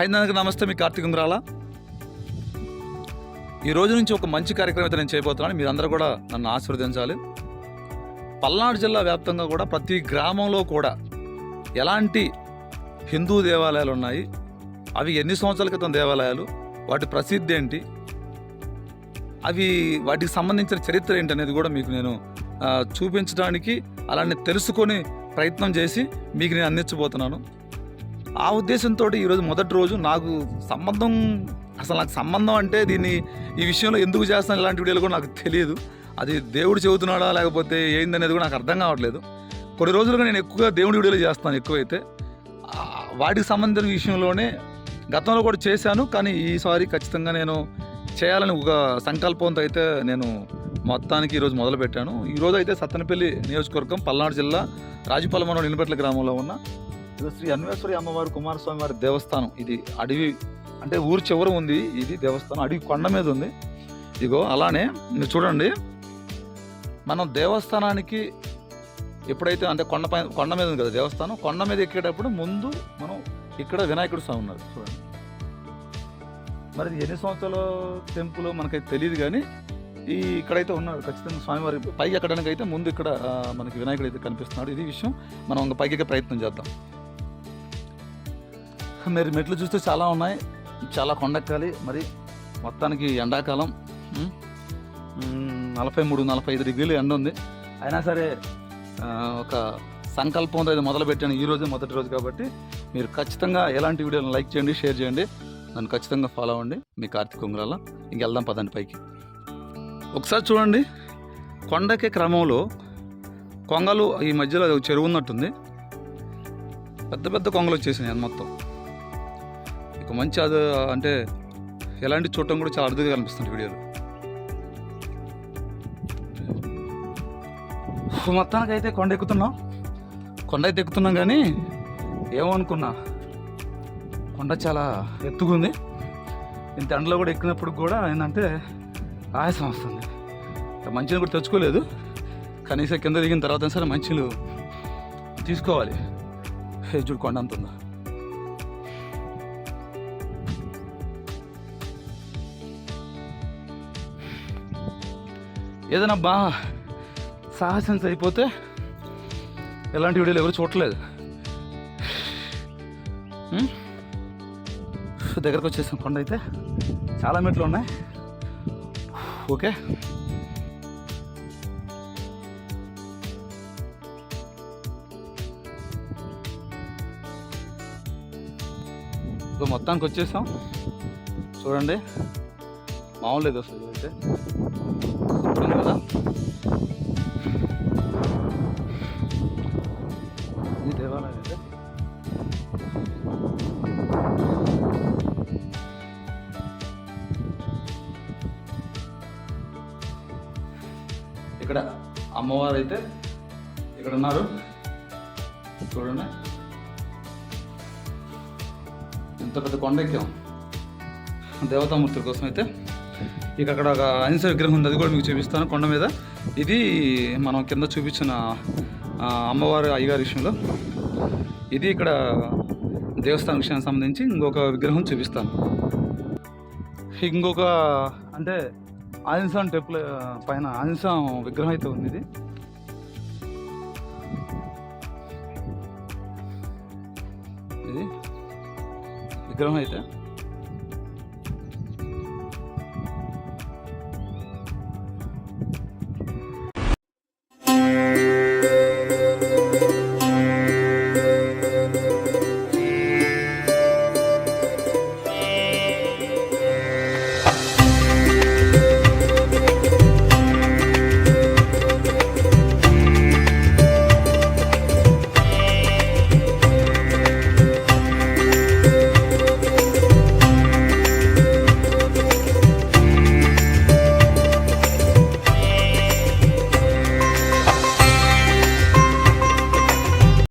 హైందానికి నమస్తే మీ కార్తీక్ ఉంగరాల ఈ రోజు నుంచి ఒక మంచి కార్యక్రమం అయితే నేను చేయబోతున్నాను. మీరందరూ కూడా నన్ను ఆశీర్వదించాలి. పల్నాడు జిల్లా వ్యాప్తంగా కూడా ప్రతి గ్రామంలో కూడా ఎలాంటి హిందూ దేవాలయాలు ఉన్నాయి? అవి ఎన్ని సంవత్సరాల క్రితం దేవాలయాలు? వాటి ప్రసిద్ధి ఏంటి? అవి వాటికి సంబంధించిన చరిత్ర ఏంటి అనేది కూడా మీకు నేను చూపించడానికి అలానే తెలుసుకొని ప్రయత్నం చేసి మీకు నేను అందించబోతున్నాను. ఆ ఉద్దేశంతో ఈరోజు మొదటి రోజు నాకు సంబంధం అసలు నాకు సంబంధం అంటే దీన్ని ఈ విషయంలో ఎందుకు చేస్తాను ఇలాంటి వీడియోలు కూడా నాకు తెలియదు. అది దేవుడు చెబుతున్నాడా లేకపోతే ఏందనేది కూడా నాకు అర్థం కావట్లేదు. కొన్ని రోజులుగా నేను ఎక్కువగా దేవుడి వీడియోలు చేస్తాను ఎక్కువైతే. వాటికి సంబంధించిన విషయంలోనే గతంలో కూడా చేశాను కానీ ఈసారి ఖచ్చితంగా నేను చేయాలని ఒక సంకల్పంతో అయితే నేను మొత్తానికి ఈరోజు మొదలుపెట్టాను. ఈరోజు అయితే సత్తనపల్లి నియోజకవర్గం పల్నాడు జిల్లా రాజుపాలెం నిలబెట్ల గ్రామంలో ఉన్న ఇది శ్రీ అన్వేశ్వరి అమ్మవారి కుమారస్వామి వారి దేవస్థానం. ఇది అడవి అంటే ఊరు చివర ఉంది ఇది దేవస్థానం. అడవి కొండ మీద ఉంది. ఇగో అలానే మీరు చూడండి. మనం దేవస్థానానికి ఎప్పుడైతే అంటే కొండ పైన కొండ మీద ఉంది కదా దేవస్థానం కొండ మీద ఎక్కేటప్పుడు ముందు మనం ఇక్కడ వినాయకుడు స్వామి ఉన్నారు. చూడండి. మరి ఎన్ని సంవత్సరాల టెంపుల్ మనకైతే తెలియదు కానీ ఈ ఇక్కడైతే ఉన్నాడు ఖచ్చితంగా స్వామివారి పైకి ఎక్కడానికి అయితే ముందు ఇక్కడ మనకి వినాయకుడు అయితే కనిపిస్తున్నాడు. ఇది విషయం మనం ఇంకా పైకి ప్రయత్నం చేద్దాం. మరి మెట్లు చూస్తే చాలా ఉన్నాయి. చాలా కొండెక్కాలి. మరి మొత్తానికి ఎండాకాలం. నలభై మూడు నలభై ఐదు డిగ్రీలు ఎండ ఉంది. అయినా సరే ఒక సంకల్పంతో ఇది మొదలు పెట్టాను ఈ రోజే మొదటి రోజు కాబట్టి మీరు ఖచ్చితంగా ఎలాంటి వీడియోలను లైక్ చేయండి షేర్ చేయండి. నన్ను ఖచ్చితంగా ఫాలో అవ్వండి. మీ కార్తీక్ ఉంగరాల. ఇంక వెళ్దాం పదండి పైకి. ఒకసారి చూడండి. కొండకే క్రమంలో కొంగలు ఈ మధ్యలో చెరువు ఉన్నట్టుంది. పెద్ద పెద్ద కొంగలు వచ్చేసినాయి అది మొత్తం. ఒక మంచి అది అంటే ఎలాంటి చూడటం కూడా చాలా అరుదుగా కనిపిస్తుంది వీడియోలో. మొత్తానికి అయితే కొండ ఎక్కుతున్నాం. కొండ అయితే ఎక్కుతున్నాం కానీ ఏమనుకున్నా. కొండ చాలా ఎత్తుకుంది ఇంత ఎండలో కూడా ఎక్కినప్పుడు కూడా ఏంటంటే ఆయాసం వస్తుంది. మంచిని కూడా తెచ్చుకోలేదు. కనీసం కింద దిగిన తర్వాత సరే మంచిలు తీసుకోవాలి. చూడు కొండ అంత ఉందా. ఏదైనా బా సాహసం అయిపోతే ఎలాంటి వీడియోలు ఎవరు చూడలేదు దగ్గరకు వచ్చేసాం కొండ అయితే. చాలా మెట్లు ఉన్నాయి. ఓకే. మొత్తానికి వచ్చేసాం. చూడండి. మామూలు లేదు అసలు అయితే. సూపర్ ఉంది కదా? ఈ దేవాలయం అయితే. ఇక్కడ అమ్మవారు అయితే ఇక్కడ ఉన్నారు చూడండి. ఇంత పెద్ద కొండ ఎక్కాం దేవతామూర్తుల కోసం అయితే. ఇక అక్కడ ఒక అహింస విగ్రహం ఉంది అది కూడా మీకు చూపిస్తాను కొండ మీద. ఇది మనం కింద చూపించిన అమ్మవారి అయ్యగారి విషయంలో. ఇది ఇక్కడ దేవస్థానం విషయానికి సంబంధించి ఇంకొక విగ్రహం చూపిస్తాను. ఇంకొక అంటే ఆంజనేయ టెంపుల్ పైన ఆంజనేయ విగ్రహం అయితే ఉంది ఇది. ఇది విగ్రహం అయితే.